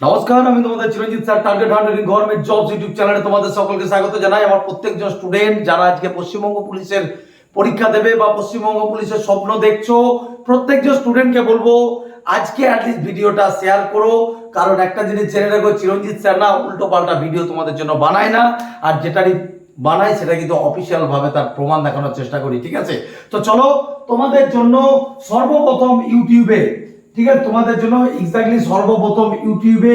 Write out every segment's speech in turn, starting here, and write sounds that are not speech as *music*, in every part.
নমস্কার, আমি তোমাদের Chiranjit sir, target hundred government jobs YouTube চ্যানেলে তোমাদের সকলকে স্বাগত জানাই। আমার প্রত্যেকজন স্টুডেন্ট যারা আজকে পশ্চিমবঙ্গ পুলিশের পরীক্ষা দেবে বা পশ্চিমবঙ্গ পুলিশের স্বপ্ন দেখছ, প্রত্যেকজন স্টুডেন্টকে বলব, আজকে অ্যাটলিস্ট ভিডিওটা শেয়ার করো। কারণ একটা জিনিস জেনে রাখো, চিরঞ্জিত স্যার না উল্টো পাল্টা ভিডিও তোমাদের জন্য বানায় না। আর যেটারই বানাই সেটা কিন্তু অফিসিয়াল ভাবে তার প্রমাণ দেখানোর চেষ্টা করি, ঠিক আছে? তো চলো, তোমাদের জন্য সর্বপ্রথম ইউটিউবে ঠিক আছে, তোমাদের জন্য এক্স্যাক্টলি সর্বপ্রথম ইউটিউবে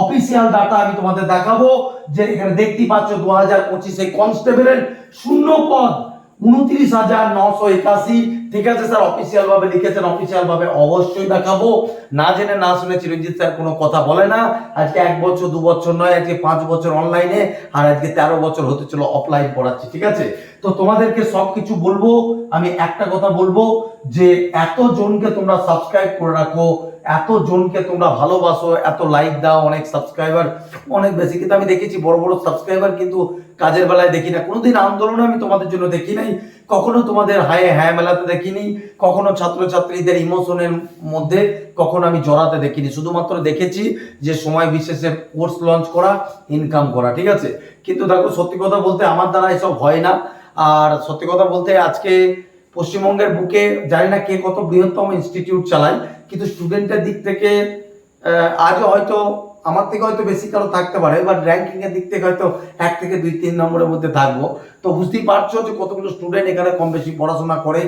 অফিসিয়াল ডাটা আমি তোমাদের দেখাবো, যে এখানে দেখতে পাচ্ছ দু হাজার পঁচিশে কনস্টেবলের শূন্য পদ, উনত্রিশ হাজার নশো একাশি ঠিক আছে স্যার অফিসিয়াল ভাবে লিখেছেন অফিসিয়াল ভাবে অবশ্যই দেখাবো। না জেনে না শুনে চিরঞ্জিত স্যার কোনো কথা বলে না। আজকে এক বছর, দু বছর নয়, আজকে পাঁচ বছর অনলাইনে আর আজকে তেরো বছর হতে চলো অফলাইন পড়াচ্ছি, ঠিক আছে? তো তোমাদেরকে সব কিছু বলব, আমি একটা কথা বলব, যে এত জনকে তোমরা সাবস্ক্রাইব করে রাখো এত জনকে তোমরা ভালোবাসো, এত লাইক দাও, অনেক সাবস্ক্রাইবার অনেক বেশি। কিন্তু আমি দেখেছি বড় বড় সাবস্ক্রাইবার কিন্তু কাজের বেলায় দেখি না। কোনোদিন আন্দোলনে আমি তোমাদের জন্য দেখি নাই। কখনো তোমাদের হায়ে হ্যাঁ মেলাতে দেখিনি, কখনো ছাত্রছাত্রীদের ইমোশনের মধ্যে কখনো আমি জড়াতে দেখিনি। শুধুমাত্র দেখেছি যে সময় বিশেষে কোর্স লঞ্চ করা ইনকাম করা, ঠিক আছে? কিন্তু দেখো, সত্যি কথা বলতে আমার দ্বারা এসব হয় না। আর সত্যি কথা বলতে আজকে পশ্চিমবঙ্গের বুকে জানি না কে কত বৃহত্তম ইনস্টিটিউট চালায়, কিন্তু স্টুডেন্টের দিক থেকে আজও হয়তো আমার থেকে হয়তো বেশি কারও থাকতে পারে বাট র্যাঙ্কিং এর দিক থেকে হয়তো এক থেকে দুই, তিন নম্বরের মধ্যে থাকব। তো বুঝতেই পারছ যে কতগুলো স্টুডেন্ট এখানে কম বেশি পড়াশোনা করে।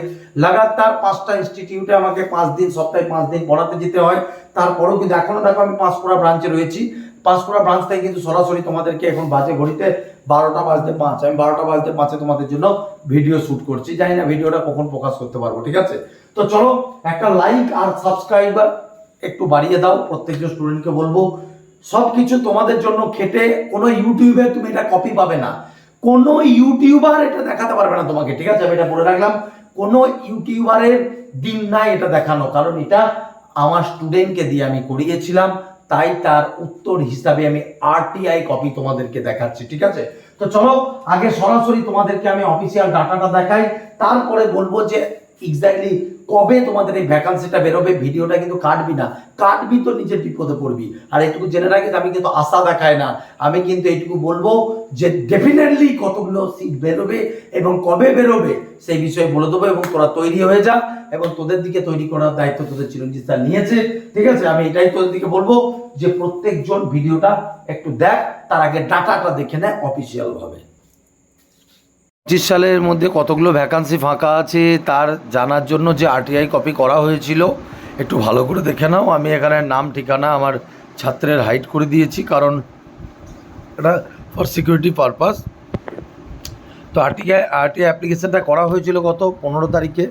লাগাতার পাঁচটা ইনস্টিটিউটে আমাকে পাঁচ দিন, সপ্তাহে পাঁচ দিন পড়াতে যেতে হয়। তারপরেও কিন্তু এখনও দেখো আমি পাঁশকুড়া ব্রাঞ্চে রয়েছি। পাঁশকুড়া ব্রাঞ্চ থেকে কিন্তু সরাসরি তোমাদেরকে এখন বাজে ঘড়িতে বারোটা বাজতে পাঁচ, আমি বারোটা বাজতে পাঁচে তোমাদের জন্য ভিডিও শুট করছি। জানি না ভিডিওটা কখন প্রকাশ করতে পারব, ঠিক আছে? তো চলো, একটা লাইক আর সাবস্ক্রাইবার একটু বাড়িয়ে দাও। প্রত্যেকজন স্টুডেন্টকে বলব সব কিছু তোমাদের জন্য খেটে কোনো ইউটিউবে তুমি এটা কপি পাবে না। কোনো ইউটিউবার এটা দেখাতে পারবে না তোমাকে, ঠিক আছে? আমি এটা বলে রাখলাম। কোনো ইউটিউবারের দিন নাই এটা দেখানো, কারণ এটা আমার স্টুডেন্টকে দিয়ে আমি করিয়েছিলাম, তাই তার উত্তর হিসাবে আমি আরটিআই কপি তোমাদেরকে দেখাচ্ছি, ঠিক আছে? তো চলো, আগে সরাসরি তোমাদেরকে আমি অফিসিয়াল ডাটাটা দেখাই, তারপরে বলব যে এক্স্যাক্টলি কবে তোমাদের এই ভ্যাকান্সিটা বেরোবে? ভিডিওটা কিন্তু কাটবি না। কাটবি তো নিজের বিপদে পড়বি। আর এইটুকু জেনে রাখি আমি কিন্তু আশা দেখাই না। আমি কিন্তু এইটুকু বলব যে ডেফিনেটলি কতগুলো সিট বেরোবে এবং কবে বেরোবে সেই বিষয়ে বলে দেবো এবং তোরা তৈরি হয়ে যা এবং তোদের দিকে তৈরি করার দায়িত্ব তোদের চিরঞ্জিত স্যার নিয়েছে। ঠিক আছে? আমি এটাই তোদের দিকে বলব যে প্রত্যেকজন ভিডিওটা একটু দেখ, তার আগে ডাটাটা দেখে নেয় অফিসিয়াল ভাবে। পঁচিশ সালের মধ্যে কতগুলো ভ্যাকান্সি ফাঁকা আছে তার জানার জন্য যে আরটিআই কপি করা হয়েছিল, একটু ভালো করে দেখে নাও। আমি এখানে নাম, ঠিকানা আমার ছাত্রের হাইট করে দিয়েছি, কারণ এটা ফর সিকিউরিটি পারপাস তো আরটিআই আরটিআই অ্যাপ্লিকেশনটা করা হয়েছিল গত পনেরো তারিখে।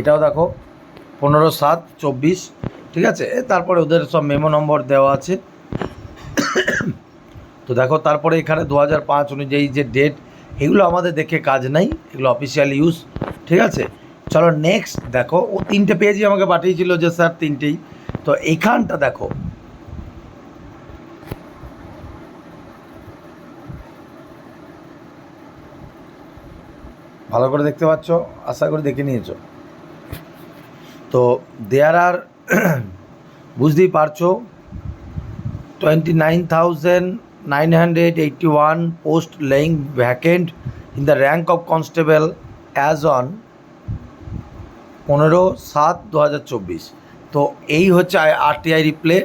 এটাও দেখো, পনেরো সাত চব্বিশ, ঠিক আছে? তারপরে ওদের সব মেমো নম্বর দেওয়া আছে। তো দেখো, তারপরে এখানে দু হাজার পাঁচ অনুযায়ী যে ডেট এগুলো আমাদের দেখে কাজ নাই, এগুলো অফিসিয়াল ইউজ ঠিক আছে? চলো নেক্সট দেখো, ও তিনটে পেজই আমাকে পাঠিয়েছিল যে স্যার তিনটেই। তো এইখানটা দেখো। ভালো করে দেখতে পাচ্ছ, আশা করি দেখে নিয়েছো। তো দেয়ার আর *clears throat* বুঝতেই পারছ twenty nine thousand nine hundred eighty one post lying vacant in the rank of constable as on পনেরো সাত দু হাজার চব্বিশ। তো এই হচ্ছে আরটিআই রিপ্লে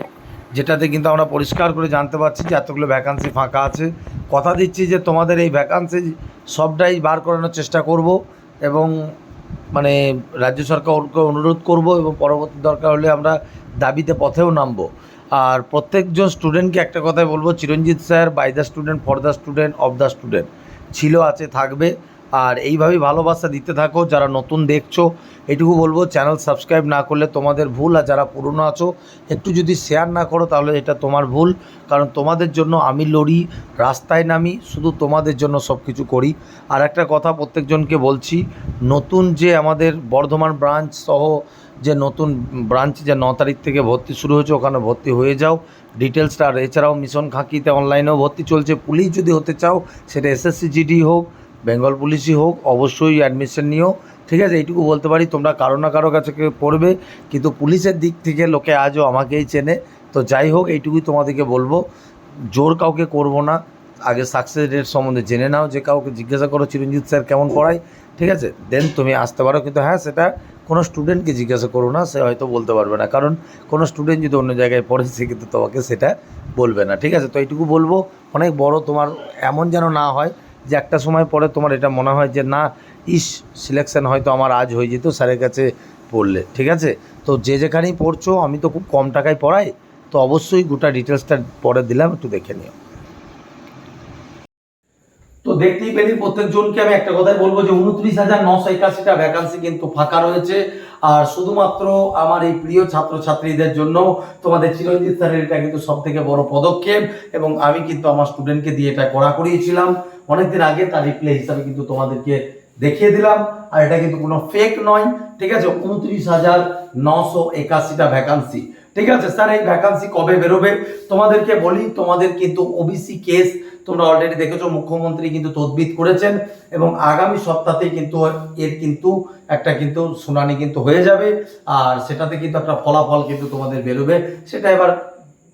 যেটাতে কিন্তু আমরা পরিষ্কার করে জানতে পারছি যে এতগুলো ভ্যাকান্সি ফাঁকা আছে। কথা দিচ্ছি যে তোমাদের এই ভ্যাকান্সি সবটাই বার করানোর চেষ্টা করব এবং মানে রাজ্য সরকারকে অনুরোধ করব এবং পরবর্তী দরকার হলে আমরা দাবিতে পথেও নামবো। আর প্রত্যেকজন স্টুডেন্টকে একটা কথাই বলব, Chiranjit sir by the student for the student of the student ছিল, আছে, থাকবে। আর এইভাবেই ভালোবাসা দিতে থাকো, যারা নতুন দেখছ এটুকু বলব চ্যানেল সাবস্ক্রাইব না করলে তোমাদের ভুল, আর যারা পুরনো আছো, একটু যদি শেয়ার না করো, তাহলে এটা তোমার ভুল। কারণ তোমাদের জন্য আমি লড়ি, রাস্তায় নামি, শুধু তোমাদের জন্য সব কিছু করি। আর একটা কথা প্রত্যেকজনকে বলছি, নতুন যে আমাদের বর্ধমান ব্রাঞ্চ সহ যে নতুন ব্রাঞ্চ যে ন তারিখ থেকে ভর্তি শুরু হয়েছে, ওখানে ভর্তি হয়ে যাও। ডিটেলসটা আর এছাড়াও মিশন খাঁকিতে অনলাইনেও ভর্তি চলছে। পুলিশ যদি হতে চাও, সেটা এসএসসি জিডি হোক বেঙ্গল পুলিশই হোক, অবশ্যই অ্যাডমিশন নিও। ঠিক আছে, এইটুকু বলতে পারি, তোমরা কারও না কারও কাছে পড়বে, কিন্তু পুলিশের দিক থেকে লোকে আজও আমাকেই চেনে। তো যাই হোক, এইটুকুই তোমাদেরকে বলব। জোর কাউকে করব না। আগে সাকসেস রেট সম্বন্ধে জেনে নাও, যে কাউকে জিজ্ঞাসা করো, চিরঞ্জিত স্যার কেমন পড়ায় ঠিক আছে? দেন তুমি আসতে পারো, কিন্তু হ্যাঁ সেটা কোনো স্টুডেন্টকে জিজ্ঞাসা করো না, সে হয়তো বলতে পারবে না। কারণ কোনো স্টুডেন্ট যদি অন্য জায়গায় পড়ে, সে কিন্তু তোমাকে সেটা বলবে না। ঠিক আছে? তো এইটুকু বলব, অনেক বড় তোমার এমন যেন না হয় যে একটা সময় পরে তোমার এটা মনে হয় যে, না, ইস সিলেকশন হয়তো আমার আজ হয়ে যেত স্যারের কাছে পড়লে। ঠিক আছে? তো যে যেখানেই পড়ছো, আমি তো খুব কম টাকায় পড়াই, তো অবশ্যই গোটা ডিটেলসটা পরে দিলাম, একটু দেখে নিও। তো দেখতেই পেলি প্রত্যেকজনকে আমি একটা কথাই বলব যে উনত্রিশ হাজার নশো একাশিটা ভ্যাকান্সি কিন্তু ফাঁকা রয়েছে। আর শুধুমাত্র আমার এই প্রিয় ছাত্রছাত্রীদের জন্য তোমাদের চিরঞ্জিত স্যারের এটা কিন্তু সব থেকে বড় পদক্ষেপ এবং আমি কিন্তু আমার স্টুডেন্টকে দিয়ে এটা করা করিয়েছিলাম। অনেকদিন আগে তার রিপ্লে হিসাবে কিন্তু তোমাদেরকে দেখিয়ে দিলাম। আর এটা কিন্তু কোনো ফেক নয়, ঠিক আছে? উনত্রিশ হাজার নশো একাশিটা ভ্যাকান্সি ঠিক আছে? স্যার, এই ভ্যাকান্সি কবে বেরোবে? তোমাদেরকে বলি, তোমাদের কিন্তু ওবিসি কেস তোমরা অলরেডি দেখেছ, মুখ্যমন্ত্রী কিন্তু তদবিদ করেছেন এবং আগামী সপ্তাহতেই কিন্তু এর কিন্তু একটা কিন্তু শুনানি কিন্তু হয়ে যাবে, আর সেটাতে কিন্তু একটা ফলাফল কিন্তু তোমাদের বেরোবে। সেটা এবার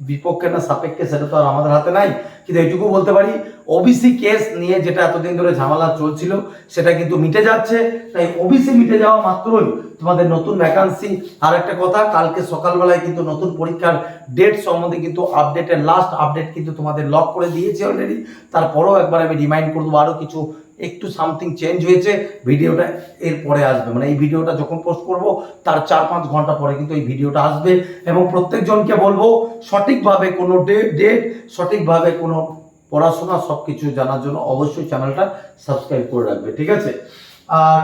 বিপক্ষে না, সাপেক্ষে সেটা তো আর আমাদের হাতে নাই। কিন্তু এইটুকু বলতে পারি ওবিসি কেস নিয়ে যেটা এতদিন ধরে ঝামেলা চলছিল, সেটা কিন্তু মিটে যাচ্ছে। তাই ওবিসি মিটে যাওয়া মাত্রই তোমাদের নতুন ভ্যাকান্সি আর একটা কথা, কালকে সকালবেলায় কিন্তু নতুন পরীক্ষার ডেট সম্বন্ধে কিন্তু আপডেটের লাস্ট আপডেট কিন্তু তোমাদের লক করে দিয়েছে অলরেডি তারপরেও একবার আমি রিমাইন্ড করে দেবো আরও কিছু একটু সামথিং চেঞ্জ হয়েছে, ভিডিওটা এর পরে আসবে। মানে এই ভিডিওটা যখন পোস্ট করব, তার চার পাঁচ ঘণ্টা পরে কিন্তু এই ভিডিওটা আসবে। এবং প্রত্যেকজনকে বলব, সঠিকভাবে কোনো ডেট ডেট সঠিকভাবে কোনো পড়াশোনা সব কিছু জানার জন্য অবশ্যই চ্যানেলটা সাবস্ক্রাইব করে রাখবে, ঠিক আছে? আর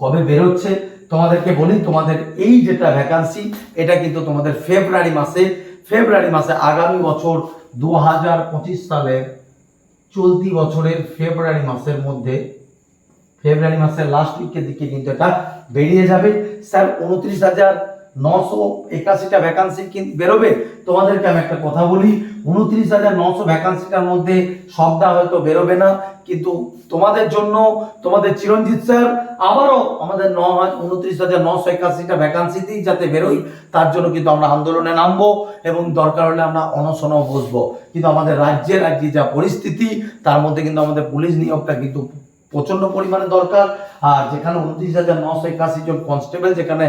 কবে বেরোচ্ছে তোমাদেরকে বলি, তোমাদের এই যেটা ভ্যাকান্সি এটা কিন্তু তোমাদের ফেব্রুয়ারি মাসে ফেব্রুয়ারি মাসে আগামী বছর দু হাজার পঁচিশ সালের চলতি বছরের ফেব্রুয়ারি মাসের মধ্যে, ফেব্রুয়ারি মাসের লাস্ট উইকের দিকে কিন্তু এটা বেরিয়ে যাবে। স্যার, উনত্রিশ হাজার নশো একাশিটা ভ্যাকান্সি বেরোবে? তোমাদেরকে আমি একটা কথা বলি, উনত্রিশ হাজার নশো ভ্যাকান্সিটার মধ্যে সবটা হয়তো বেরোবে না, কিন্তু তোমাদের জন্য, তোমাদের স্যার, আবারও আমাদের ন উনত্রিশ হাজার নশো একাশিটা ভ্যাকান্সিতেই যাতে বেরোই, তার জন্য কিন্তু আমরা আন্দোলনে নামবো এবং দরকার হলে আমরা অনশনও বসবো। কিন্তু আমাদের রাজ্যে রাজ্যে যা পরিস্থিতি, তার মধ্যে কিন্তু আমাদের পুলিশ নিয়োগটা কিন্তু প্রচণ্ড পরিমাণে দরকার। আর যেখানে উনত্রিশ হাজার নশো একাশি জন কনস্টেবল যেখানে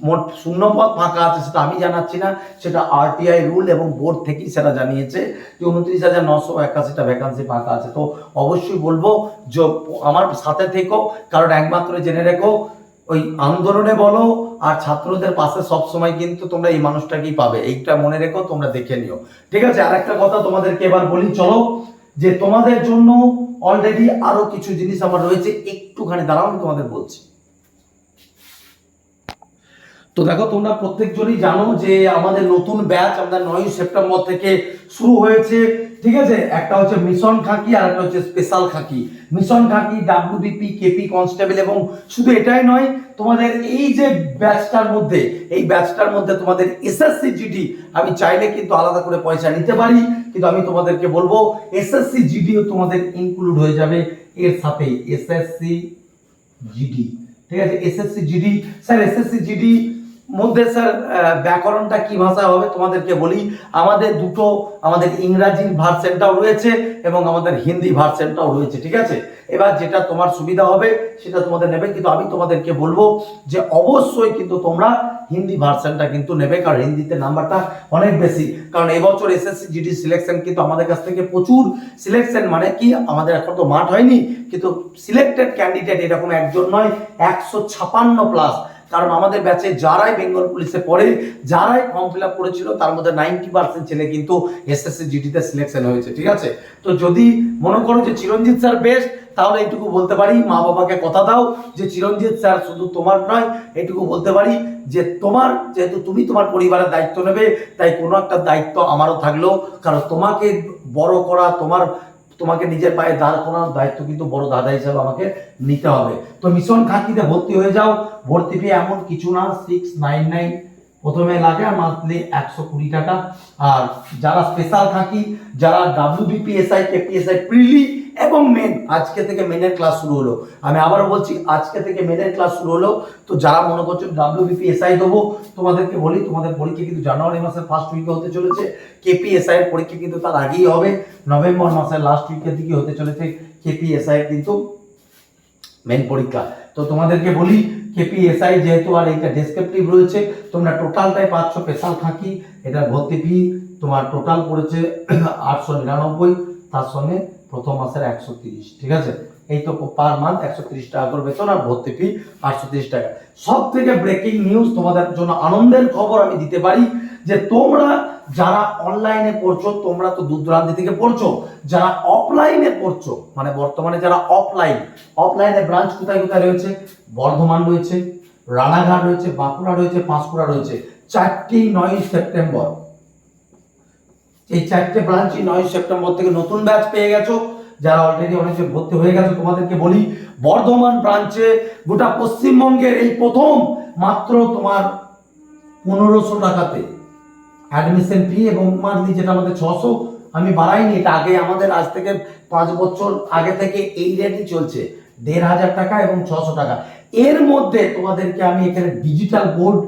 মোট শূন্য পদ ফাঁকা আছে সেটা আমি জানাচ্ছি না, সেটা আরটিআই রুল এবং বোর্ড থেকেই সেটা জানিয়েছে যে উনত্রিশ হাজার নশো একাশিটা ভ্যাকান্সি ফাঁকা আছে। তো অবশ্যই বলব যে আমার সাথে থেকো, কারণ একমাত্র জেনে রেখো, ওই আন্দোলনে বলো আর ছাত্রদের পাশে সব সময় কিন্তু তোমরা এই মানুষটাকেই পাবে। এইটা মনে রেখো, তোমরা দেখে নিও। ঠিক আছে, আরেকটা কথা তোমাদেরকে এবার বলি, চলো, যে তোমাদের জন্য অলরেডি আরও কিছু জিনিস আমার রয়েছে, একটুখানি দাঁড়াও, আমি তোমাদের বলছি। তো দেখো, তোমরা প্রত্যেকজনই জানো যে আমাদের নতুন ব্যাচ আমাদের নয় সেপ্টেম্বর থেকে শুরু হয়েছে, ঠিক আছে? একটা হচ্ছে মিশন খাকি আর একটা হচ্ছে স্পেশাল খাকি। মিশন খাকি, ডাব্লিউবিপি, কেপি, কনস্টেবল এবং শুধু এটাই নয়, তোমাদের এই যে ব্যাচটার মধ্যে, এই ব্যাচটার মধ্যে তোমাদের এসএসসি জিডি আমি চাইলে কিন্তু আলাদা করে পয়সা নিতে পারি, কিন্তু আমি তোমাদেরকে বলব এসএসসি জিডিও তোমাদের ইনক্লুড হয়ে যাবে এর সাথে এসএসসি জিডি ঠিক আছে? SSC GD sir SSC GD মধ্যে, স্যার ব্যাকরণটা কি ভাষা হবে তোমাদেরকে বলি। আমাদের দুটো, আমাদের ইংরাজি ভার্সেনটাও রয়েছে এবং আমাদের হিন্দি ভার্সেনটাও রয়েছে, ঠিক আছে? এবার যেটা তোমার সুবিধা হবে, সেটা তোমাদের নেবে। কিন্তু আমি তোমাদেরকে বলব যে অবশ্যই কিন্তু তোমরা হিন্দি ভার্সনটা কিন্তু নেবে, কারণ হিন্দিতে নাম্বারটা অনেক বেশি। কারণ এবছর এসএসসি জিডি সিলেকশন কিন্তু আমাদের কাছ থেকে প্রচুর সিলেকশন মানে কি, আমাদের এখন তো মাঠ হয়নি, কিন্তু সিলেক্টেড ক্যান্ডিডেট এরকম একজন নয়, একশো ছাপান্ন প্লাস। কারণ আমাদের ব্যাচে যারাই বেঙ্গল পুলিশে পড়ে, যারাই ফর্ম ফিল আপ করেছিল, তার মধ্যে নাইনটি পার্সেন্ট ছেলে কিন্তু এস এসএসসি জিডিতে সিলেকশন হয়েছে, ঠিক আছে? তো যদি মনে করো যে চিরঞ্জিত স্যার বেস্ট তাহলে এইটুকু বলতে পারি, মা বাবাকে কথা দাও যে চিরঞ্জিত স্যার শুধু তোমার নয়, এইটুকু বলতে পারি যে তোমার, যেহেতু তুমি তোমার পরিবারের দায়িত্ব নেবে, তাই কোনো একটা দায়িত্ব আমারও থাকল, কারণ তোমাকে বড় করা, তোমার তোমাকে নিজের পায়ে দাঁড় করানোর দায়িত্ব কিন্তু বড় দাদা হিসাবে আমাকে নিতে হবে। তো মিশন খাকিতে ভর্তি হয়ে যাও। ভর্তি ফি এমন কিছু না সিক্স নাইন নাইন প্রথমে লাগে মান্থলি একশো কুড়ি টাকা। আর যারা স্পেশাল থাকি, যারা ডাব্লিউবিপিএসআই কেপিএসআই প্রিলি এবং মেন আজকে থেকে মেনের ক্লাস শুরু হলো। আমি আবারও বলছি, আজকে থেকে মেনের ক্লাস শুরু হলো। তো যারা মনে করছ ডাব্লিউবিপিএসআই দেবো, তোমাদেরকে বলি, তোমাদের পরীক্ষা কিন্তু জানুয়ারি মাসের ফার্স্ট উইকে হতে চলেছে। কেপিএসআই এর পরীক্ষা কিন্তু তার আগেই হবে। নভেম্বর মাসের লাস্ট উইকের দিকে হতে চলেছে কেপিএসআই কিন্তু মেন পরীক্ষা। তো তোমাদেরকে বলি কেপিএসআই যেহেতু আর এইটা ডেসক্রিপটিভ রয়েছে, তোমরা টোটালটাই পাচ্ছ স্পেশাল থাকি এটা ভর্তি ফি তোমার টোটাল পড়েছে *clears throat* আটশো নিরানব্বই, তার সঙ্গে প্রথম মাসের একশো তিরিশ, ঠিক আছে? এই তো পার মান্থ একশো তিরিশ টাকা করে বেতন আর ভর্তি ফি আটশো তিরিশ টাকা। সব থেকে ব্রেকিং নিউজ তোমাদের জন্য আনন্দের খবর আমি দিতে পারি যে তোমরা যারা অনলাইনে পড়ছো, তোমরা তো দূর দূরান্ত থেকে পড়ছো। যারা অফলাইনে পড়ছো মানে বর্তমানে যারা অফলাইন অফলাইনে ব্রাঞ্চ কোথায় কোথায় রয়েছে? বর্ধমান রয়েছে, রানাঘাট রয়েছে, বাঁকুড়া রয়েছে, পাঁশকুড়া রয়েছে। চারটি নয় সেপ্টেম্বর। এই চারটে ব্রাঞ্চই নয় সেপ্টেম্বর থেকে নতুন ব্যাচ পেয়ে গেছো। যারা অলরেডি অনেকে ভর্তি হয়ে গেছে, তোমাদেরকে বলি, বর্ধমান ব্রাঞ্চে গোটা পশ্চিমবঙ্গের এই প্রথম মাত্র তোমার পনেরোশো টাকাতে অ্যাডমিশন ফি এবং মান্থলি যেটা আমাদের ছশো, আমি বাড়াইনি, এটা আগে আমাদের আজ থেকে পাঁচ বছর আগে থেকে এই রেটই চলছে, দেড় হাজার টাকা এবং ছশো টাকা। এর মধ্যে তোমাদেরকে আমি এখানে ডিজিটাল বোর্ড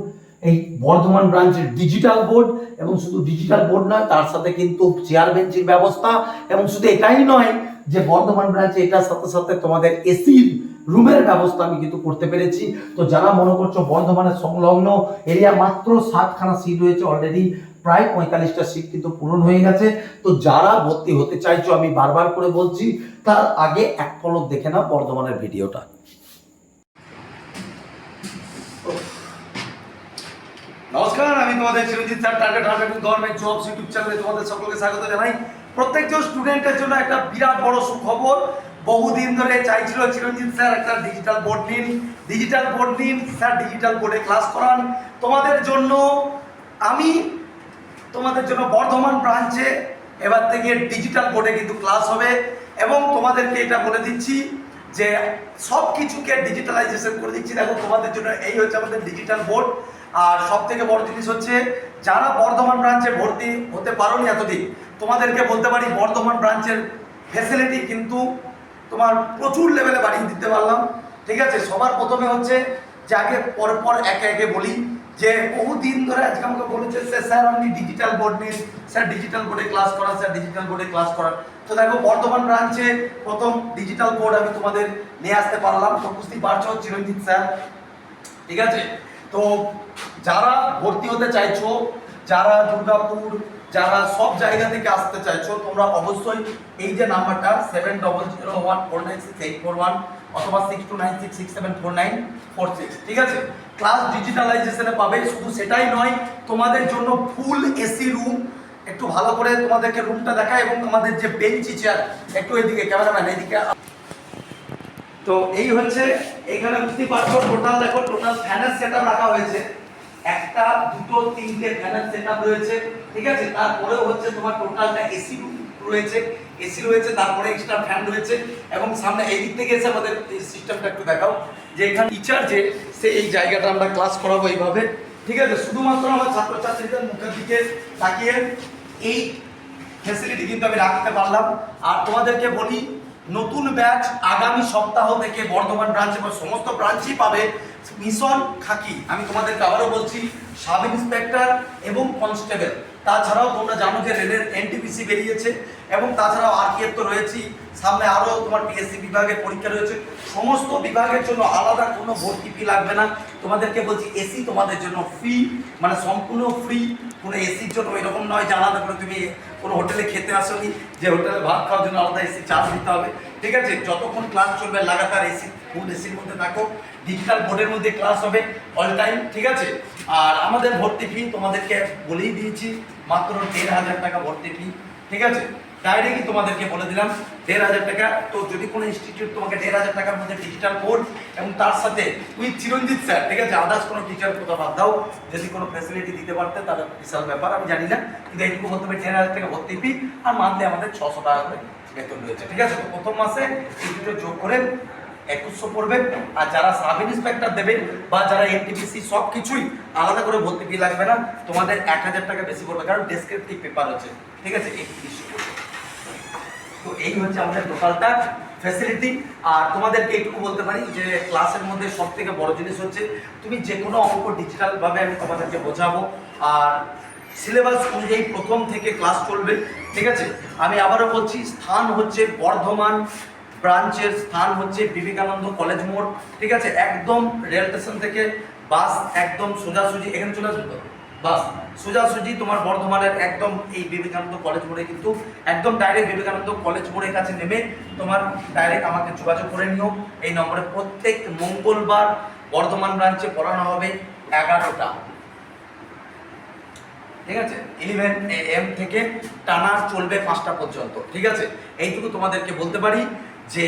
এই বর্ধমান ব্রাঞ্চের ডিজিটাল বোর্ড এবং শুধু ডিজিটাল বোর্ড নয়, তার সাথে কিন্তু চেয়ার বেঞ্চের ব্যবস্থা এবং শুধু এটাই নয় যে বর্ধমান ব্রাঞ্চে এটার সাথে সাথে তোমাদের এসির রুমের ব্যবস্থা আমি কিন্তু করতে পেরেছি। তো যারা মনে করছ বর্ধমানের সংলগ্ন এরিয়া মাত্র সাতখানা সিট রয়েছে অলরেডি প্রায় পঁয়তাল্লিশটা সিট কিন্তু পূরণ হয়ে গেছে। তো যারা ভর্তি হতে চাইছো, আমি বারবার করে বলছি, তার আগে এক পলক দেখে নাও বর্ধমানের ভিডিওটা। নমস্কার, আমি তোমাদের Chiranjit sir target hundred government jobs YouTube চ্যানেলে তোমাদের সকলকে স্বাগত জানাই। প্রত্যেকজন স্টুডেন্টের জন্য একটা বিরাট বড় সুখবর। বহুদিন ধরে চাইছিল চিরঞ্জিত স্যার একটা ডিজিটাল বোর্ড নিন। ডিজিটাল বোর্ড নিন, স্যার ডিজিটাল বোর্ডে ক্লাস করান। তোমাদের জন্য আমি তোমাদের জন্য বর্ধমান ব্রাঞ্চে এবার থেকে ডিজিটাল বোর্ডে কিন্তু ক্লাস হবে এবং তোমাদেরকে এটা বলে দিচ্ছি যে সব কিছুকে ডিজিটালাইজেশন করে দিচ্ছি। দেখো, তোমাদের জন্য এই হচ্ছে আমাদের ডিজিটাল বোর্ড আর সব থেকে বড় জিনিস হচ্ছে, যারা বর্ধমান ব্রাঞ্চে ভর্তি হতে পারোনি এতদিন, তোমাদেরকে বলতে পারি বর্ধমান ব্রাঞ্চের ফেসিলিটি কিন্তু তোমার প্রচুর লেভেলে বাড়িয়ে দিতে পারলাম। ঠিক আছে, সবার প্রথমে হচ্ছে যে আগে পর পর একে একে বলি যে বহুদিন ধরে আজকে আমাকে বলেছে যে স্যার, আপনি ডিজিটাল বোর্ড নিন স্যার ডিজিটাল বোর্ডে ক্লাস করান, স্যার ডিজিটাল বোর্ডে ক্লাস করান। তো দেখো, বর্ধমান ব্রাঞ্চে প্রথম ডিজিটাল বোর্ড আমি তোমাদের নিয়ে আসতে পারলাম। তো বুঝতেই পারছ, চিরঞ্জিত স্যার। ঠিক আছে? তো যারা ভর্তি হতে চাইছো, যারা দুর্গাপুর, যারা সব জায়গা থেকে আসতে চাইছো, তোমরা অবশ্যই এই যে নাম্বারটা seven double zero one four nine six eight four one অথবা six two nine six six seven four nine four six ঠিক আছে? ক্লাস ডিজিটালাইজেশনে পাবে, শুধু সেটাই নয়, তোমাদের জন্য ফুল এসি রুম, একটু ভালো করে তোমাদেরকে রুমটা দেখায় এবং তোমাদের যে বেঞ্চি চেয়ার একটু এদিকে ক্যামেরাম্যান, এদিকে তো এই হচ্ছে, এখানে বুঝতেই পারছ টোটাল দেখো টোটাল ফ্যানের সেটআপ রাখা হয়েছে। একটা, দুটো, তিনটে ফ্যানের সেটআপ রয়েছে, ঠিক আছে? তারপরেও হচ্ছে তোমার টোটালটা এসি রুম রয়েছে। এসি রয়েছে, তারপরে এক্সট্রা ফ্যান রয়েছে এবং সামনে এই দিক থেকে এসে আমাদের এই সিস্টেমটা একটু দেখাও যে এখানে টিচার যে সে এই জায়গাটা আমরা ক্লাস করাবো এইভাবে। ঠিক আছে? শুধুমাত্র আমার ছাত্রছাত্রীদের মুখের দিকে তাকিয়ে এই ফ্যাসিলিটি কিন্তু আমি রাখতে পারলাম। আর তোমাদেরকে বলি, নতুন ব্যাচ আগামী সপ্তাহ থেকে বর্ধমান ব্রাঞ্চ এবং সমস্ত ব্রাঞ্চই পাবে মিশন খাকি। আমি তোমাদেরকে আবারও বলছি সাব ইন্সপেক্টর এবং কনস্টেবল তাছাড়াও তোমরা জানো যে রেলের এনটিপিসি বেরিয়েছে এবং তাছাড়াও আর আরপিএফ তো রয়েছেই। সামনে আরও তোমার পিএসসি বিভাগের পরীক্ষা রয়েছে। সমস্ত বিভাগের জন্য আলাদা কোনো ভর্তি ফি লাগবে না। তোমাদেরকে বলছি এসি তোমাদের জন্য ফ্রি মানে সম্পূর্ণ ফ্রি কোনো এসির জন্য এরকম নয় যে আলাদা করে তুমি কোনো হোটেলে খেতে আসোনি, যে হোটেলে ভাত খাওয়ার জন্য আলাদা এসি চার্জ দিতে হবে। ঠিক আছে? যতক্ষণ ক্লাস চলবে, লাগাতার এসি ফুল এসির মধ্যে থাকো। ডিজিটাল বোর্ডের মধ্যে ক্লাস হবে অল টাইম ঠিক আছে? আর আমাদের ভর্তি ফি তোমাদেরকে বলেই দিয়েছি। মাত্র দেড় হাজার টাকা ভর্তি ফি ঠিক আছে? ডাইরেক্টই তোমাদেরকে বলে দিলাম, দেড় হাজার টাকা। তো যদি কোনো ইনস্টিটিউট তোমাকে দেড় হাজার টাকার মধ্যে ডিজিটাল বোর্ড এবং তার সাথে উইথ চিরঞ্জিত স্যার ঠিক আছে? আদার্স কোনো টিচার কোথাও বাদ দাও, যদি কোনো ফ্যাসিলিটি দিতে পারতে, তাহলে বিশাল ব্যাপার, আমি জানি না। কিন্তু এইটুকু বলতে পারি দেড় হাজার টাকা ভর্তি ফি আর মান্থলি আমাদের ছশো টাকা করে বেতন রয়েছে, ঠিক আছে? তো প্রথম মাসে দুটো যোগ করে একুশশো পড়বে আর যারা সাব ইন্সপেক্টর দেবে বা যারা এনটিপিসি সব কিছুই আলাদা করে ভর্তি ফি লাগবে না, তোমাদের এক হাজার টাকা বেশি পড়বে, কারণ ডেসক্রিপটিভ পেপার হচ্ছে। ঠিক আছে? একত্রিশশো তো এই হচ্ছে আমাদের টোটালটা ফ্যাসিলিটি আর তোমাদেরকে এইটুকু বলতে পারি যে ক্লাসের মধ্যে সব থেকে বড় জিনিস হচ্ছে, তুমি যে কোনো অঙ্ক ডিজিটাল ভাবে আমি তোমাদেরকে বোঝাবো। আর সিলেবাস অনুযায়ী প্রথম থেকে ক্লাস চলবে। ঠিক আছে? আমি আবারও বলছি, স্থান হচ্ছে বর্ধমান ব্রাঞ্চের স্থান হচ্ছে বিবেকানন্দ কলেজ মোড়, ঠিক আছে? একদম রেল স্টেশন থেকে বাস একদম সোজাসুজি, এখানে চলে আসবে তো? বাস। সোজাসুজি তোমার বর্ধমানের একদম এই বিবেকানন্দ কলেজ মোড়ে কিন্তু, একদম ডাইরেক্ট বিবেকানন্দ কলেজ মোড়ের কাছে নেমে তোমার ডাইরেক্ট আমাকে যোগাযোগ করে নিও। এই নম্বরে প্রত্যেক মঙ্গলবার বর্ধমান ব্রাঞ্চে পড়ানো হবে এগারোটা। ঠিক আছে? ইলেভেন এম থেকে টানা চলবে পাঁচটা পর্যন্ত। ঠিক আছে? এইটুকু তোমাদেরকে বলতে পারি। যে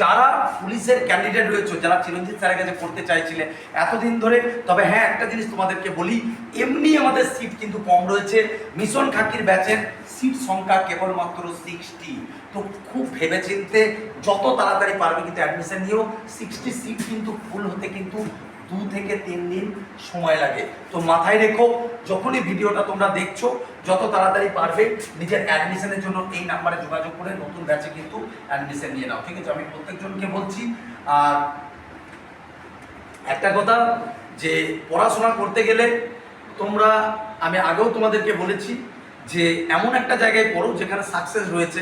যারা পুলিশের ক্যান্ডিডেট রয়েছে, যারা চিরঞ্জিত স্যারের কাছে পড়তে চাইছিলে এতদিন ধরে, তবে হ্যাঁ একটা জিনিস তোমাদেরকে বলি, এমনি আমাদের সিট কিন্তু কম রয়েছে। মিশন খাকির ব্যাচের সিট সংখ্যা কেবলমাত্র সিক্সটি তো খুব ভেবে চিনতে যত তাড়াতাড়ি পারবে কিন্তু অ্যাডমিশন নিয়েও সিক্সটি সিট কিন্তু ফুল হতে কিন্তু দু থেকে তিন দিন সময় লাগে। তো মাথায় রেখো, যখনই ভিডিওটা তোমরা দেখছ, যত তাড়াতাড়ি পারবে, নিজের অ্যাডমিশনের জন্য এই নাম্বারে যোগাযোগ করে নতুন ব্যাচে কিন্তু অ্যাডমিশন নিয়ে নাও। ঠিক আছে? আমি প্রত্যেকজনকে বলছি, আর একটা কথা, যে পড়াশোনা করতে গেলে তোমরা, আমি আগেও তোমাদেরকে বলেছি যে এমন একটা জায়গায় পড়ো যেখানে সাকসেস রয়েছে।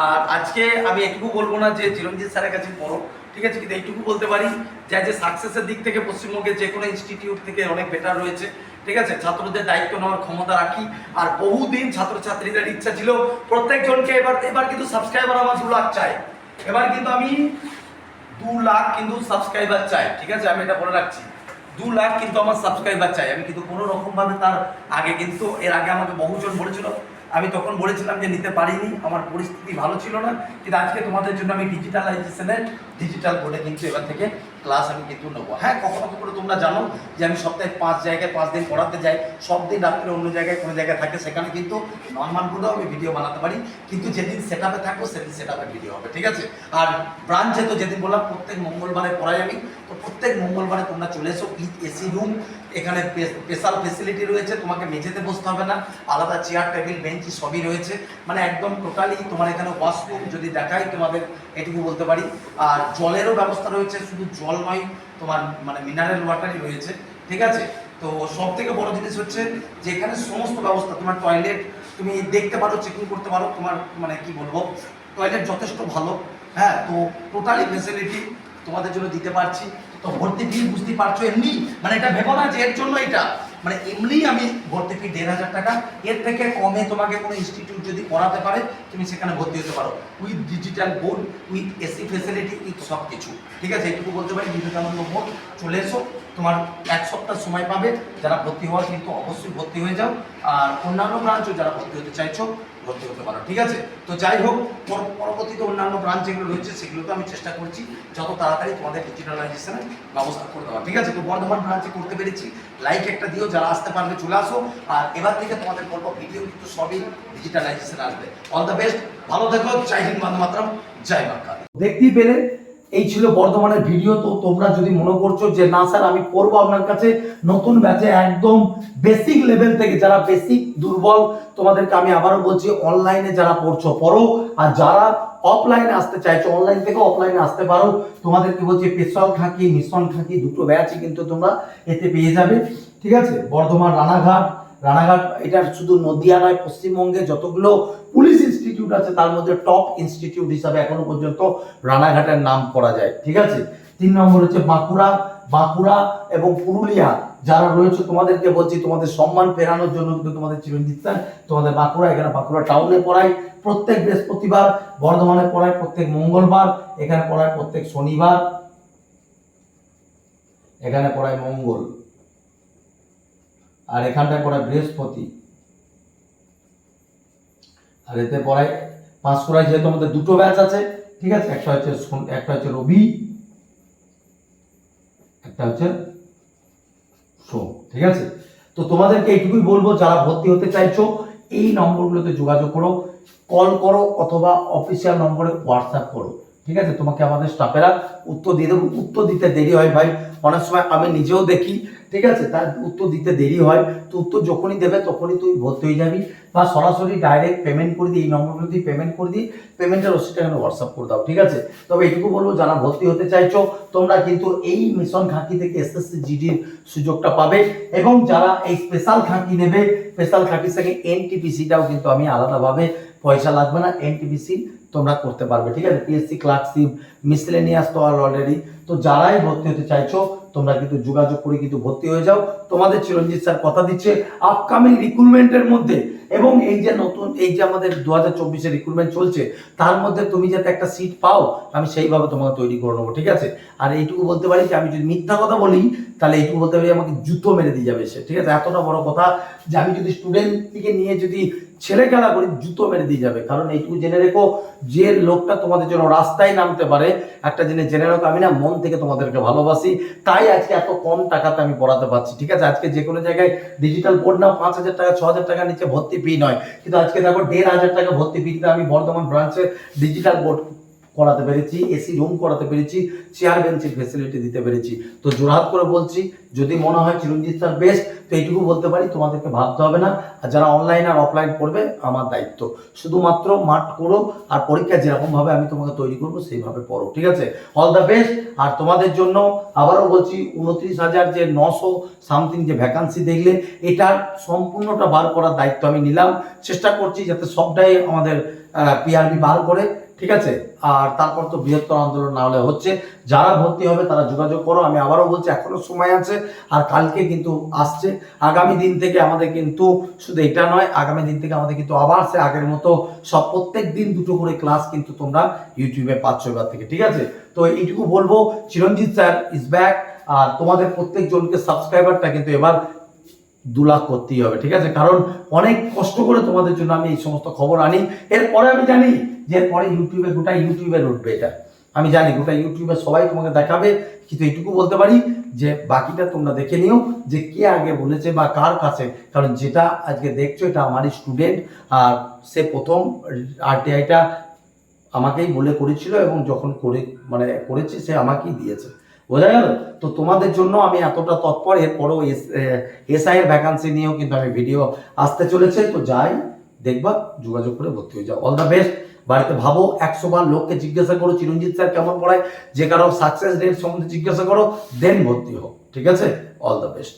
আর আজকে আমি এটুকু বলব না যে চিরঞ্জিত স্যারের কাছে পড়ো। ঠিক আছে? কিন্তু এইটুকু বলতে পারি যে যে সাকসেসের দিক থেকে পশ্চিমবঙ্গের যে কোনো ইনস্টিটিউট থেকে অনেক বেটার রয়েছে। ঠিক আছে? ছাত্রদের দায়িত্ব নেওয়ার ক্ষমতা রাখি। আর বহুদিন ছাত্রছাত্রীদের ইচ্ছা ছিল, প্রত্যেকজনকে এবার এবার কিন্তু সাবস্ক্রাইবার আমার দু লাখ চাই। এবার কিন্তু আমি দু লাখ কিন্তু সাবস্ক্রাইবার চাই। ঠিক আছে? আমি এটা বলে রাখছি। দু লাখ কিন্তু আমার সাবস্ক্রাইবার চাই। আমি কিন্তু কোনো রকম ভাবে তার আগে কিন্তু, এর আগে আমাকে বহুজন বলেছিল। আমি তখন বলেছিলাম যে, নিতে পারিনি। আমার পরিস্থিতি ভালো ছিল না। কিন্তু আজকে তোমাদের জন্য আমি ডিজিটালাইজেশনের ডিজিটাল বোর্ডে কিন্তু এবার থেকে ক্লাস আমি কিন্তু নেব। হ্যাঁ কখনো কখনো তোমরা জানো যে আমি সপ্তাহে পাঁচ জায়গায় পাঁচ দিন পড়াতে যাই, সব দিন রাত্রে অন্য জায়গায় কোনো জায়গায় থাকে, সেখানে কিন্তু নর্মাল বোর্ডেও আমি ভিডিও বানাতে পারি। কিন্তু যেদিন সেট আপে থাকব, সেদিন সেট আপে ভিডিও হবে, ঠিক আছে? আর ব্রাঞ্চে তো যেদিন বললাম, প্রত্যেক মঙ্গলবারে পড়াই আমি। তো প্রত্যেক মঙ্গলবারে তোমরা চলে এসো উইথ এসি রুম এখানে স্পেশাল ফেসিলিটি রয়েছে, তোমাকে মেঝেতে বসতে হবে না। আলাদা চেয়ার টেবিল বেঞ্চ সবই রয়েছে। মানে একদম টোটালি তোমার এখানে ওয়াশরুম যদি দেখাই, তোমাদের এটুকু বলতে পারি। আর জলেরও ব্যবস্থা রয়েছে, শুধু জল নয় তোমার মানে মিনারেল ওয়াটারই রয়েছে, ঠিক আছে? তো সব থেকে বড় জিনিস হচ্ছে যে এখানে সমস্ত ব্যবস্থা, তোমার টয়লেট তুমি দেখতে পারো চেকিং করতে পারো, তোমার মানে কি বলব টয়লেট যথেষ্ট ভালো হ্যাঁ? তো টোটালি ফেসিলিটি তোমাদের জন্য দিতে পারছি। তো ভর্তি ফি বুঝতে পারছ, এমনি মানে এটা ভেবো না যে এর জন্য এটা। মানে এমনি আমি ভর্তি ফি দেড় হাজার টাকা, এর থেকে কমে তোমাকে কোনো ইনস্টিটিউট যদি করাতে পারে, তুমি সেখানে ভর্তি হতে পারো। With digital board with AC facility with সব কিছু ঠিক আছে? এটুকু বলতে পারি, বিবেকানন্দ বোর্ড চলে এসো। তোমার এক সপ্তাহ সময় পাবে যারা ভর্তি হওয়ার, কিন্তু অবশ্যই ভর্তি হয়ে যাও। আর অন্যান্য ব্রাঞ্চও যারা ভর্তি হতে চাইছো ভর্তি হতে পারো। ঠিক আছে? তো যাই হোক, পর- পরবর্তীতে অন্যান্য ব্রাঞ্চ যেগুলো রয়েছে সেগুলো তো আমি চেষ্টা করছি যত তাড়াতাড়ি তোমাদের ডিজিটালাইজেশনের ব্যবস্থা করে দেওয়া ঠিক আছে? তো বর্ধমান ব্রাঞ্চে করতে পেরেছি। লাইক একটা দিও, যারা আসতে পারবে চলে আসো। আর এবার থেকে তোমাদের বলব ভিডিও কিন্তু সবই ডিজিটালাইজেশন আসবে। অল দ্য বেস্ট ভালো থেকো, জয় হিন্দ বন্দে মাতরম, জয় মা দেখতেই পেলে এই ছিল বর্ধমানের ভিডিও। তো তোমরা যদি মনে করছ যে, না স্যার, আমি করব আপনার কাছে নতুন ব্যাচে একদম বেসিক লেভেল থেকে, যারা বেসিক দুর্বল, তোমাদেরকে আমি আবারও বলছি অনলাইনে যারা পড়ছো, পড়ো। আর যারা অফলাইনে আসতে চাইছো অনলাইন থেকে অফলাইনে আসতে পারো। তোমাদেরকে বলছি, পেশাল খাঁকি, মিশন খাঁকি, দুটো ব্যাচই কিন্তু তোমরা এতে পেয়ে যাবে। ঠিক আছে? বর্ধমান রানাঘাট রানাঘাট, এটা শুধু নদিয়া নয়, পশ্চিমবঙ্গে যতগুলো পুলিশ ইনস্টিটিউট আছে, তার মধ্যে টপ ইনস্টিটিউট হিসাবে এখনও পর্যন্ত রানাঘাটের নাম করা যায়, ঠিক আছে? তিন নম্বর হচ্ছে বাঁকুড়া বাঁকুড়া এবং পুরুলিয়া যারা রয়েছে, তোমাদেরকে বলছি, তোমাদের সম্মান ফেরানোর জন্য কিন্তু তোমাদের চিরঞ্জিত স্যার তোমাদের বাঁকুড়া, এখানে বাঁকুড়া টাউনে পড়ায় প্রত্যেক বৃহস্পতিবার, বর্ধমানে পড়ায় প্রত্যেক মঙ্গলবার, এখানে পড়ায় প্রত্যেক শনিবার, এখানে পড়ায় মঙ্গল, আর এখানটায় পড়ায় বৃহস্পতি। আর এতে পড়ায় পাঁশকুড়ায় যেহেতু আমাদের দুটো ব্যাচ আছে, ঠিক আছে? একটা হচ্ছে একটা হচ্ছে রবি, একটা হচ্ছে সোম, ঠিক আছে? তো তোমাদেরকে এইটুকুই বলব, যারা ভর্তি হতে চাইছো, এই নম্বরগুলোতে যোগাযোগ করো কল করো অথবা অফিসিয়াল নম্বরে হোয়াটসঅ্যাপ করো। ঠিক আছে? তোমাকে আমাদের স্টাফেরা উত্তর দিয়ে দেবো। উত্তর দিতে দেরি হয় ভাই। অনেক সময় আমি নিজেও দেখি, ঠিক আছে? তার উত্তর দিতে দেরি হয়। তো উত্তর যখনই দেবে, তখনই তুই ভর্তি হয়ে যাবি। বা সরাসরি ডাইরেক্ট পেমেন্ট করে দিই, এই নম্বরগুলো দিয়ে পেমেন্ট করে দিই। পেমেন্টের রসিদটা এখানে হোয়াটসঅ্যাপ করে দাও, ঠিক আছে? তবে এটুকু বলব, যারা ভর্তি হতে চাইছো, তোমরা কিন্তু এই মিশন খাঁকি থেকে এসএসসি জিডির সুযোগটা পাবে। এবং যারা এই স্পেশাল খাঁকি নেবে স্পেশাল খাঁকির সঙ্গে এনটিপিসিটাও কিন্তু আমি আলাদাভাবে পয়সা লাগবে না। এনটিপিসি তোমরা করতে পারবে, ঠিক আছে? পিএসসি ক্লার্কশিপ মিসলেনিয়াস তো আর অলরেডি তো যারাই ভর্তি হতে চাইছো, তোমরা কিন্তু যোগাযোগ করে কিন্তু ভর্তি হয়ে যাও। তোমাদের চিরঞ্জিত স্যার কথা দিচ্ছে আপকামিং রিক্রুটমেন্টের মধ্যে। এবং এই যে নতুন, এই যে আমাদের দু হাজার চব্বিশে রিক্রুটমেন্ট চলছে, তার মধ্যে তুমি যাতে একটা সিট পাও, আমি সেইভাবে তোমাকে তৈরি করে নেব, ঠিক আছে? আর এইটুকু বলতে পারি যে, আমি যদি মিথ্যা কথা বলি, তাহলে এইটুকু বলতে পারি আমাকে জুতো মেরে দিয়ে যাবে সে, ঠিক আছে? এতটা বড় কথা যে, আমি যদি স্টুডেন্টকে নিয়ে যদি ছেলে খেলা করি জুতো মেরে দিয়ে যাবে। কারণ এইটুকু জেনে রেখো, যে লোকটা তোমাদের জন্য রাস্তায় নামতে পারে, একটা জিনিস জেনে রেখো, আমি না মন থেকে তোমাদেরকে ভালোবাসি, তাই আজকে এত কম টাকাতে আমি পড়াতে পারছি। ঠিক আছে, আজকে যে কোনো জায়গায় ডিজিটাল বোর্ড না পাঁচ হাজার টাকা, ছ হাজার টাকার নিচে ভর্তি ফি নয়। কিন্তু আজকে দেখো, দেড় হাজার টাকা ভর্তি ফিতে আমি বর্ধমান ব্রাঞ্চে ডিজিটাল বোর্ড করাতে পেরেছি, এসি রুম করাতে পেরেছি চেয়ার বেঞ্চের ফেসিলিটি দিতে পেরেছি। তো জোরহাত করে বলছি, যদি মনে হয় চিরঞ্জিত স্যার বেস্ট তো এইটুকু বলতে পারি, তোমাদেরকে ভাবতে হবে না। আর যারা অনলাইন আর অফলাইন পড়বে আমার দায়িত্ব। শুধুমাত্র মাঠ করো, আর পরীক্ষা যেরকমভাবে আমি তোমাকে তৈরি করব, সেইভাবে পড়ো, ঠিক আছে? অল দ্য বেস্ট আর তোমাদের জন্য আবারও বলছি, উনত্রিশ হাজার যে নশো সামথিং যে ভ্যাকান্সি দেখলে, এটার সম্পূর্ণটা বার করার দায়িত্ব আমি নিলাম। চেষ্টা করছি যাতে সবটাই আমাদের পিআরবি বার করে। ঠিক আছে? আর তারপর তো বৃহত্তর আন্দোলন না হলে হচ্ছে। যারা ভর্তি হবে তারা যোগাযোগ করো। আমি আবারও বলছি, এখনও সময় আছে আর কালকে কিন্তু আসছে। আগামী দিন থেকে আমাদের কিন্তু শুধু এটা নয়, আগামী দিন থেকে আমাদের কিন্তু আবার সে আগের মতো সব প্রত্যেক দিন দুটো করে ক্লাস কিন্তু তোমরা ইউটিউবে পাচ্ছ এবার থেকে, ঠিক আছে? তো এইটুকু বলব, চিরঞ্জিত স্যার ইজ ব্যাক আর তোমাদের প্রত্যেকজনকে সাবস্ক্রাইবারটা কিন্তু এবার দু লাখ করতেই হবে, ঠিক আছে? কারণ অনেক কষ্ট করে তোমাদের জন্য আমি এই সমস্ত খবর আনি। এরপরে আমি জানি যে এরপরে ইউটিউবে গোটা ইউটিউবে উঠবে এটা। আমি জানি গোটা ইউটিউবে সবাই তোমাকে দেখাবে, কিন্তু এইটুকু বলতে পারি যে বাকিটা তোমরা দেখে নিও যে কে আগে বলেছে বা কার কাছে। কারণ যেটা আজকে দেখছ, এটা আমারই স্টুডেন্ট আর সে প্রথম আরটিআইটা আমাকেই বলে করেছিল এবং যখন করে মানে করেছে, সে আমাকেই দিয়েছে। বোঝা গেল? তো তোমাদের জন্য আমি এতটা তৎপর, এরপরও এসআই এর ভ্যাকান্সি নিয়েও কিন্তু আমি ভিডিও আসতে চলেছে। তো যাই, দেখবা, যোগাযোগ করে ভর্তি হয়ে যাও। অল দ্য বেস্ট বাড়িতে ভাবো, একশো বার লোককে জিজ্ঞাসা করো, চিরঞ্জিত স্যার কেমন পড়ায়? যে কারও সাকসেস রেট সম্বন্ধে জিজ্ঞাসা করো দেন ভর্তি হোক ঠিক আছে? All the best